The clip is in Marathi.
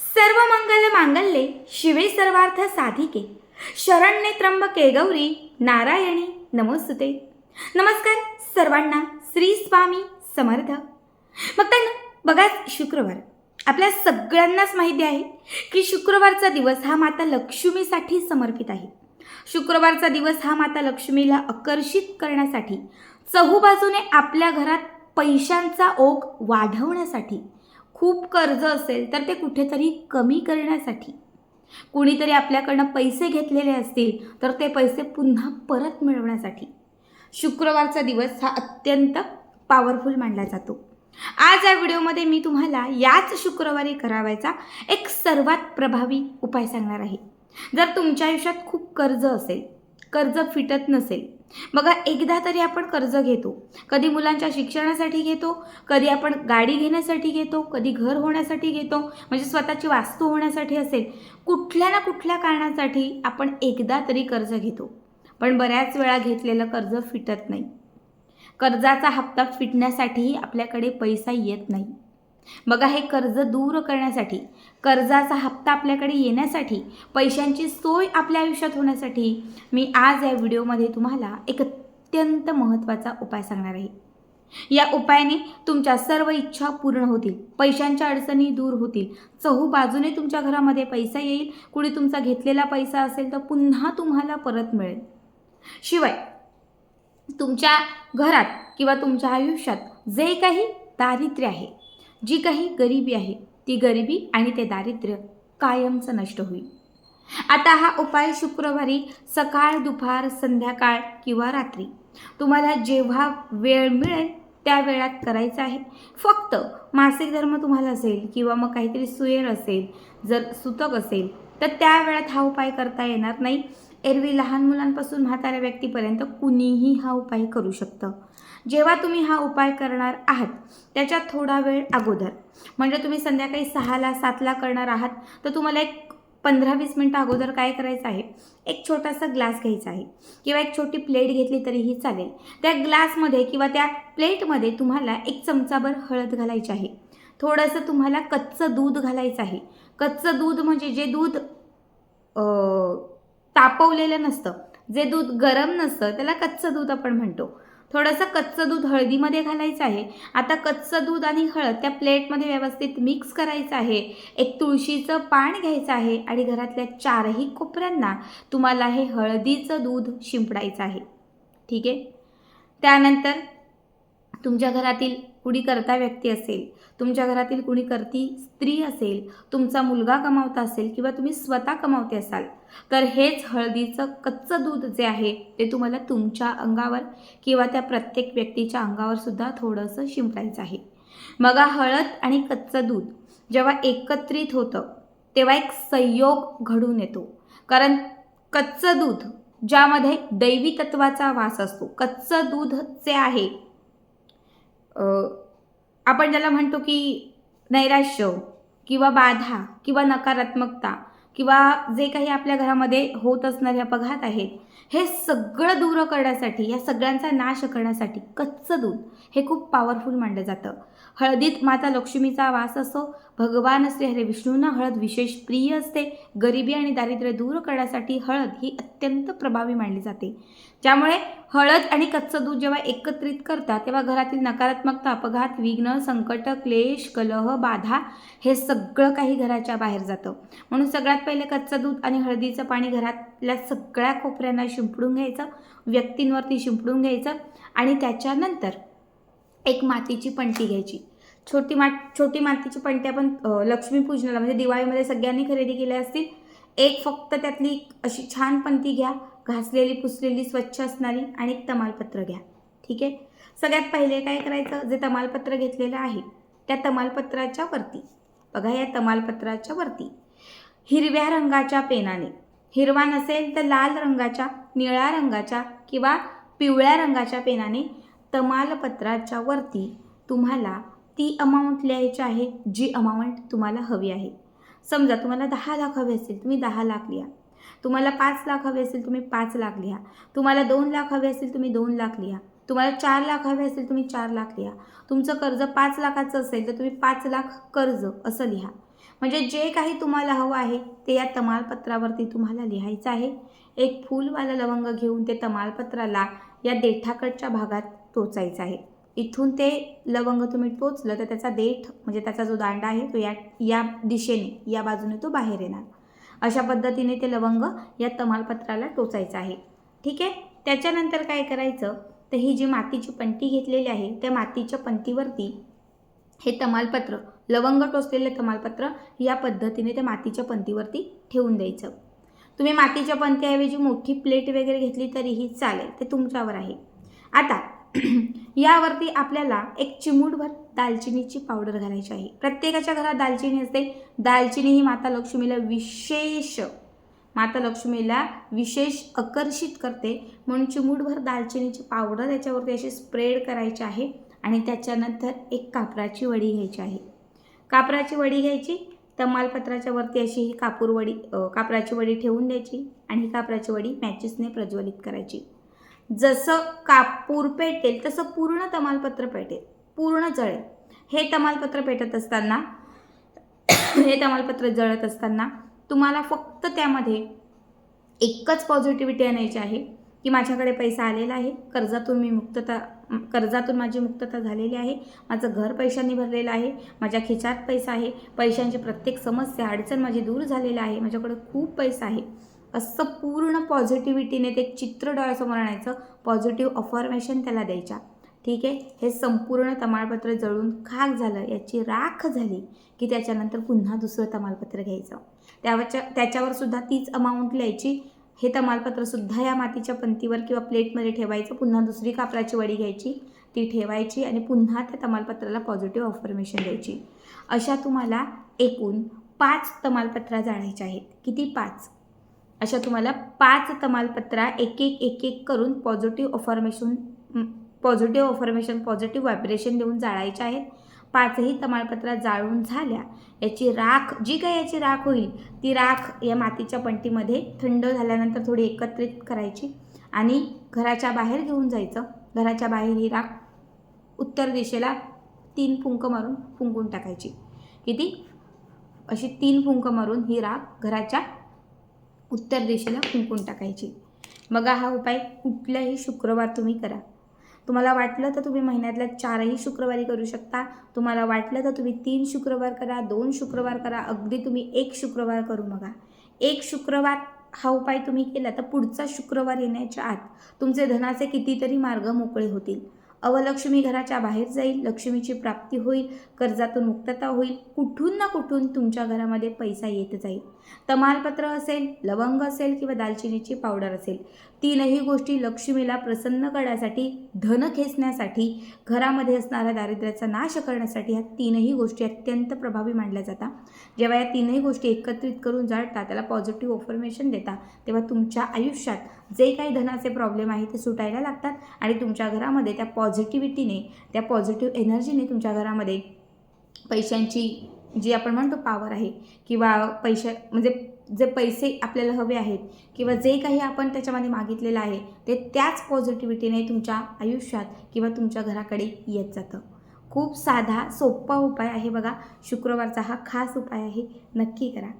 सर्व मंगल मांगल्ये शिवे सर्वार्थ साधिके. शरण्ये त्र्यंबके गौरी नारायणी नमोस्तुते. नमस्कार सर्वांना श्री स्वामी समर्थ. मग त्यांना बघा शुक्रवार. आपल्या सगळ्यांनाच माहिती आहे की शुक्रवारचा दिवस हा माता लक्ष्मीसाठी समर्पित आहे. शुक्रवारचा दिवस हा माता लक्ष्मीला आकर्षित करण्यासाठी चहूबाजूने आपल्या घरात पैशांचा ओघ वाढवण्यासाठी खूप कर्ज असेल तर ते कुठेतरी कमी करण्यासाठी. कुणीतरी आपल्याकडनं पैसे घेतलेले असतील तर ते पैसे पुन्हा परत मिळवण्यासाठी. शुक्रवारचा दिवस हा अत्यंत पॉवरफुल मानला जातो. आज या व्हिडिओमध्ये मी तुम्हाला याच शुक्रवारी करावायचा एक सर्वात प्रभावी उपाय सांगणार आहे. जर तुमच्या आयुष्यात खूप कर्ज असेल कर्ज फिटत नसेल. बघा एकदा तरी आपण कर्ज घेतो. कधी मुलांच्या शिक्षणासाठी घेतो कधी आपण गाडी घेण्यासाठी घेतो कधी घर होण्यासाठी घेतो म्हणजे स्वतःची वास्तू होण्यासाठी असेल कुठल्या ना कुठल्या कारणासाठी आपण एकदा तरी कर्ज घेतो. पण बऱ्याच वेळा घेतलेलं कर्ज फिटत नाही. कर्जाचा हप्ता फिटण्यासाठीही आपल्याकडे पैसा येत नाही. बघा हे कर्ज दूर करण्यासाठी कर्जाचा हप्ता आपल्याकडे येण्यासाठी पैशांची सोय आपल्या आयुष्यात होण्यासाठी मी आज या व्हिडिओमध्ये तुम्हाला एक अत्यंत महत्त्वाचा उपाय सांगणार आहे. या उपायाने तुमच्या सर्व इच्छा पूर्ण होतील पैशांच्या अडचणी दूर होतील चहू बाजूने तुमच्या घरामध्ये पैसा येईल कुणी तुमचा घेतलेला पैसा असेल तर पुन्हा तुम्हाला परत मिळेल. शिवाय तुमच्या घरात किंवा तुमच्या आयुष्यात जे काही दारिद्र्य आहे जी काही गरिबी आहे ती गरिबी आणि ते दारिद्र्य कायमचं नष्ट होईल. आता हा उपाय शुक्रवारी सकाळ दुपार संध्याकाळ किंवा रात्री. तुम्हाला जेव्हा वेळ मिळेल त्या वेळात करायचं आहे. फक्त मासिक धर्म तुम्हाला असेल किंवा मग काहीतरी सुयर असेल जर सुतक असेल तर त्या वेळात हा उपाय करता येणार नाही. एरवी लहान मुलांपासून म्हाताऱ्या व्यक्तीपर्यंत कुणीही हा उपाय करू शकतं. जेव्हा तुम्ही हा उपाय करणार आहात त्याच्यात थोडा वेळ अगोदर. म्हणजे तुम्ही संध्याकाळी सहाला सातला करणार आहात तर तुम्हाला एक पंधरा वीस मिनटं अगोदर काय करायचं आहे? एक छोटासा ग्लास घ्यायचा आहे. किंवा एक छोटी प्लेट घेतली तरीही चालेल. त्या ग्लासमध्ये किंवा त्या प्लेटमध्ये तुम्हाला एक चमचाभर हळद घालायची आहे. थोडंसं तुम्हाला कच्चं दूध घालायचं आहे. कच्चं दूध म्हणजे जे दूध तापवलेलं नसतं. जे दूध गरम नसतं त्याला कच्चं दूध आपण म्हणतो. थोडंसं कच्चं दूध हळदीमध्ये घालायचं आहे. आता कच्चं दूध आणि हळद त्या प्लेटमध्ये व्यवस्थित मिक्स करायचं आहे. एक तुळशीचं पान घ्यायचं आहे आणि घरातल्या चारही कोपऱ्यांना तुम्हाला हे हळदीचं दूध शिंपडायचं आहे. ठीक आहे? त्यानंतर तुमच्या घरातील कुणी करता व्यक्ती असेल तुमच्या घरातील कुणी करती स्त्री असेल तुमचा मुलगा कमावता असेल किंवा तुम्ही स्वतः कमावते असाल तर हेच हळदीचं कच्चं दूध जे आहे ते तुम्हाला तुमच्या अंगावर किंवा त्या प्रत्येक व्यक्तीच्या अंगावर सुद्धा थोडंसं शिंपडायचं आहे. मग हळद आणि कच्चं दूध जेव्हा एकत्रित होतं तेव्हा एक संयोग घडून येतो. कारण कच्चं दूध ज्यामध्ये दैवी तत्वाचा वास असतो कच्चं दूध जे आहे आपण ज्याला म्हणतो की नैराश्य किंवा बाधा किंवा नकारात्मकता किंवा जे काही आपल्या घरामध्ये होत असणारे अपघात आहेत हे सगळं दूर करण्यासाठी या सगळ्यांचा नाश करण्यासाठी कच्चं दूध हे खूप पॉवरफुल मानलं जातं. हळदीत माता लक्ष्मीचा वास असो भगवान श्री हरे विष्णूंना हळद विशेष प्रिय असते. गरिबी आणि दारिद्र्य दूर करण्यासाठी हळद ही अत्यंत प्रभावी मानली जाते. त्यामुळे हळद आणि कच्चं दूध जेव्हा एकत्रित करतात तेव्हा घरातील नकारात्मकता अपघात विघ्न संकट क्लेश कलह बाधा हे सगळं काही घराच्या बाहेर जातं. म्हणून सगळ्यात पहिले कच्चं दूध आणि हळदीचं पाणी घरातल्या सगळ्या कोपऱ्यांना शिंपडून घ्यायचं व्यक्तींवरती शिंपडून घ्यायचं आणि त्याच्यानंतर एक मातीची पंटी घ्यायची. छोटी मात छोटी मातीची पणत्या आपण लक्ष्मीपूजनाला म्हणजे दिवाळीमध्ये सगळ्यांनी खरेदी केल्या असतील. एक फक्त त्यातली अशी छान पणती घ्या घासलेली पुसलेली स्वच्छ असणारी आणि एक तमालपत्र घ्या. ठीक आहे? सगळ्यात पहिले काय करायचं? जे तमालपत्र घेतलेलं आहे त्या तमालपत्राच्या वरती बघा या तमालपत्राच्या वरती हिरव्या रंगाच्या पेनाने हिरवा नसेल तर लाल रंगाच्या निळ्या रंगाच्या किंवा पिवळ्या रंगाच्या पेनाने तमालपत्राच्या वरती तुम्हाला ती अमाऊंट लिहायची आहे जी अमाऊंट तुम्हाला हवी आहे. समजा तुम्हाला दहा लाख हवे असेल तुम्ही दहा लाख लिहा. तुम्हाला पाच लाख हवे असेल तुम्ही पाच लाख लिहा. तुम्हाला दोन लाख हवे असेल तुम्ही दोन लाख लिहा. तुम्हाला चार लाख हवे असेल तुम्ही चार लाख लिहा. तुमचं कर्ज पाच लाखाचं असेल तर तुम्ही पाच लाख कर्ज असं लिहा. म्हणजे जे काही तुम्हाला हवं आहे ते या तमालपत्रावरती तुम्हाला लिहायचं आहे. एक फूलवाला लवंग घेऊन ते तमालपत्राला या देठाकडच्या भागात टोचायचं आहे. इथून ते लवंग तुम्ही टोचलं तर त्याचा देठ म्हणजे त्याचा जो दांडा आहे तो या या दिशेने या बाजूने तो बाहेर येणार. अशा पद्धतीने ते लवंग या तमालपत्राला टोचायचं आहे. ठीक आहे? त्याच्यानंतर काय करायचं? तर ही जी मातीची पंटी घेतलेली आहे त्या मातीच्या पंतीवरती हे तमालपत्र लवंग टोचलेले तमालपत्र या पद्धतीने त्या मातीच्या पंतीवरती ठेवून द्यायचं. तुम्ही मातीच्या पंतीऐवजी मोठी प्लेट वगैरे घेतली तरीही चालेल ते तुमच्यावर आहे. आता यावरती आपल्याला एक चिमूटभर दालचिनीची पावडर घालायची आहे. प्रत्येकाच्या घरात दालचिनी असते. दालचिनी ही माता लक्ष्मीला विशेष माता लक्ष्मीला विशेष आकर्षित करते. म्हणून चिमूटभर दालचिनीची पावडर याच्यावरती अशी स्प्रेड करायची आहे आणि त्याच्यानंतर एक कापराची वडी घ्यायची आहे. कापराची वडी घ्यायची. तमालपत्राच्या वरती अशी ही कापूर वडी कापराची वडी ठेवून द्यायची आणि ही कापराची वडी मॅचेसने प्रज्वलित करायची. जसं कापूर पेटेल तसं पूर्ण तमालपत्र पेटेल पूर्ण जळेल. हे तमालपत्र पेटत असताना हे तमालपत्र जळत असताना तुम्हाला फक्त त्यामध्ये एकच पॉझिटिव्हिटी आणायची आहे की माझ्याकडे पैसा आलेला आहे कर्जातून मी मुक्तता कर्जातून माझी मुक्तता झालेली आहे माझं घर पैशांनी भरलेलं आहे माझ्या खिचात पैसा आहे पैशांची प्रत्येक समस्या अडचण माझी दूर झालेली आहे माझ्याकडे खूप पैसा आहे. असं पूर्ण पॉझिटिव्हिटीने ते चित्र डोळ्यासमोर आणायचं पॉझिटिव्ह अफॉर्मेशन त्याला द्यायच्या. ठीक आहे? हे संपूर्ण तमालपत्र जळून खाक झालं याची राख झाली की त्याच्यानंतर पुन्हा दुसरं तमालपत्र घ्यायचं. त्यावरच्या त्याच्यावर सुद्धा तीच अमाऊंट लिहायची. हे तमालपत्रसुद्धा या मातीच्या पंतीवर किंवा प्लेटमध्ये ठेवायचं पुन्हा दुसरी कापराची वडी घ्यायची ती ठेवायची आणि पुन्हा त्या तमालपत्राला पॉझिटिव्ह अफर्मेशन द्यायची. अशा तुम्हाला एकूण पाच तमालपत्रा जाणायच्या आहेत. किती? पाच. अशा तुम्हाला पाच तमालपत्रा एक एक एक एक करून positive affirmation positive affirmation positive vibration देऊन जाळायच्या आहेत. पाचही तमालपत्रा जाळून झाल्या याची राख जी काही याची राख होईल ती राख या मातीच्या पंटीमध्ये थंड झाल्यानंतर थोडी एकत्रित करायची आणि घराच्या बाहेर घेऊन जायचं. घराच्या बाहेर ही राख उत्तर दिशेला तीन फुंक मारून फुंकून टाकायची. किती? अशी तीन फुंक मारून ही राख घराच्या उत्तर दिशेला कुंकून टाकायची. बघा हा उपाय कुठल्याही शुक्रवार तुम्ही करा. तुम्हाला वाटलं तर तुम्ही महिन्यातल्या चारही शुक्रवारी करू शकता. तुम्हाला वाटलं तर तुम्ही तीन शुक्रवार करा दोन शुक्रवार करा. अगदी तुम्ही एक शुक्रवार करू बघा एक शुक्रवार हा उपाय तुम्ही केला तर पुढचा शुक्रवार येण्याच्या आत तुमचे धनाचे कितीतरी मार्ग मोकळे होतील. अवलक्ष्मी घराच्या बाहेर जाईल लक्ष्मीची प्राप्ती होईल कर्जातून मुक्तता होईल कुठून ना कुठून तुमच्या घरामध्ये पैसा येत जाईल. तमालपत्र असेल लवंग असेल किंवा दालचिनीची पावडर असेल तीनही गोष्टी लक्ष्मीला प्रसन्न करण्यासाठी धन खेचण्यासाठी घरामध्ये असणाऱ्या दारिद्र्याचा नाश करण्यासाठी ह्या तीनही गोष्टी अत्यंत प्रभावी मानल्या जातात. जेव्हा या तीनही गोष्टी एकत्रित करून जाळता त्याला पॉझिटिव्ह ऑफर्मेशन देता तेव्हा तुमच्या आयुष्यात जे काही धनाचे प्रॉब्लेम आहे ते सुटायला लागतात आणि तुमच्या घरामध्ये त्या पॉझिटिव्हिटीने त्या पॉझिटिव्ह एनर्जीने तुमच्या घरामध्ये पैशांची जी आपण म्हणतो पॉवर आहे किंवा पैशा म्हणजे जे पैसे आपल्याला हवे आहेत किंवा जे काही आपण त्याच्यामध्ये मागितलेलं आहे ते त्याच पॉझिटिव्हिटीने तुमच्या आयुष्यात किंवा तुमच्या घराकडे येत जातं. खूप साधा सोपा उपाय आहे बघा. शुक्रवारचा हा खास उपाय आहे. नक्की करा.